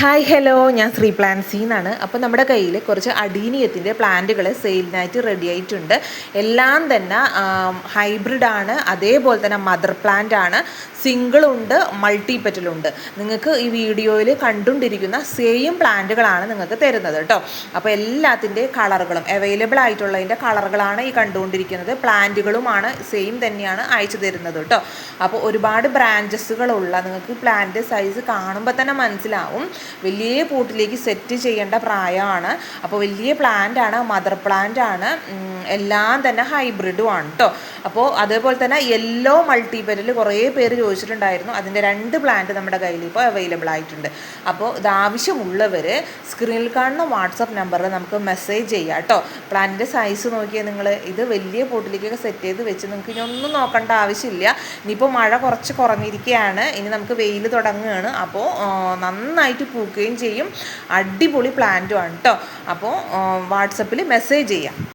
Hi hello ഞാൻ ശ്രീ പ്ലാൻസി എന്നാണ്. അപ്പോൾ നമ്മുടെ കയ്യിൽ കുറച്ച് അടീനിയത്തിന്റെ പ്ലാന്റുകൾ സെയിലിനായിട്ട് റെഡി ആയിട്ടുണ്ട്. എല്ലാം തന്നെ ഹൈബ്രിഡ് ആണ്. അതേപോലെ തന്നെ മദർ പ്ലാന്റ് ആണ്. സിംഗിളുണ്ട് മൾട്ടിപ്പറ്റലുണ്ട് നിങ്ങൾക്ക് ഈ വീഡിയോയിൽ കണ്ടുകൊണ്ടിരിക്കുന്ന സെയിം പ്ലാന്റുകളാണ് നിങ്ങൾക്ക് തരുന്നത് കേട്ടോ. അപ്പോൾ എല്ലാത്തിന്റെ കളറുകളും അവൈലബിൾ ആയിട്ടുള്ളതിന്റെ കളറുകളാണ് ഈ കണ്ടുകൊണ്ടിരിക്കുന്നത്. പ്ലാന്റുകളുമാണ് സെയിം തന്നെയാണ് അയച്ചു തരുന്നത് കേട്ടോ. അപ്പോൾ ഒരുപാട് ബ്രാഞ്ചസുകളുള്ള നിങ്ങൾക്ക് പ്ലാന്റ് സൈസ് കാണുമ്പോൾ തന്നെ മനസ്സിലാവും. വലിയ പോട്ടിലേക്ക് സെറ്റ് ചെയ്യേണ്ട പ്രായമാണ്. അപ്പോൾ വലിയ പ്ലാന്റ് ആണ് മദർ പ്ലാന്റ് ആണ്. എല്ലാം തന്നെ ഹൈബ്രിഡും ആണ് കേട്ടോ അപ്പോൾ അതേപോലെ തന്നെ യെല്ലോ മൾട്ടിപ്പരിൽ കുറേ പേര് ചോദിച്ചിട്ടുണ്ടായിരുന്നു. അതിന്റെ രണ്ട് പ്ലാന്റ് നമ്മുടെ കയ്യിൽ ഇപ്പോൾ അവൈലബിൾ ആയിട്ടുണ്ട്. അപ്പോൾ ഇത് ആവശ്യമുള്ളവർ സ്ക്രീനിൽ കാണുന്ന വാട്സപ്പ് നമ്പറിൽ നമുക്ക് മെസ്സേജ് ചെയ്യാം കേട്ടോ പ്ലാന്റിന്റെ സൈസ് നോക്കിയാൽ നിങ്ങൾ ഇത് വലിയ പോട്ടിലേക്കൊക്കെ സെറ്റ് ചെയ്ത് വെച്ച് നിങ്ങൾക്ക് ഇനി ഒന്നും നോക്കേണ്ട ആവശ്യമില്ല. ഇനിയിപ്പോൾ മഴ കുറച്ച് കുറഞ്ഞിരിക്കുകയാണ്. ഇനി നമുക്ക് വെയിൽ തുടങ്ങുകയാണ്. അപ്പോൾ നന്നായിട്ട് പൂക്കുകയും ചെയ്യും. അടിപൊളി പ്ലാന്റും ആണ് കേട്ടോ അപ്പോൾ വാട്സപ്പിൽ മെസ്സേജ് ചെയ്യാം.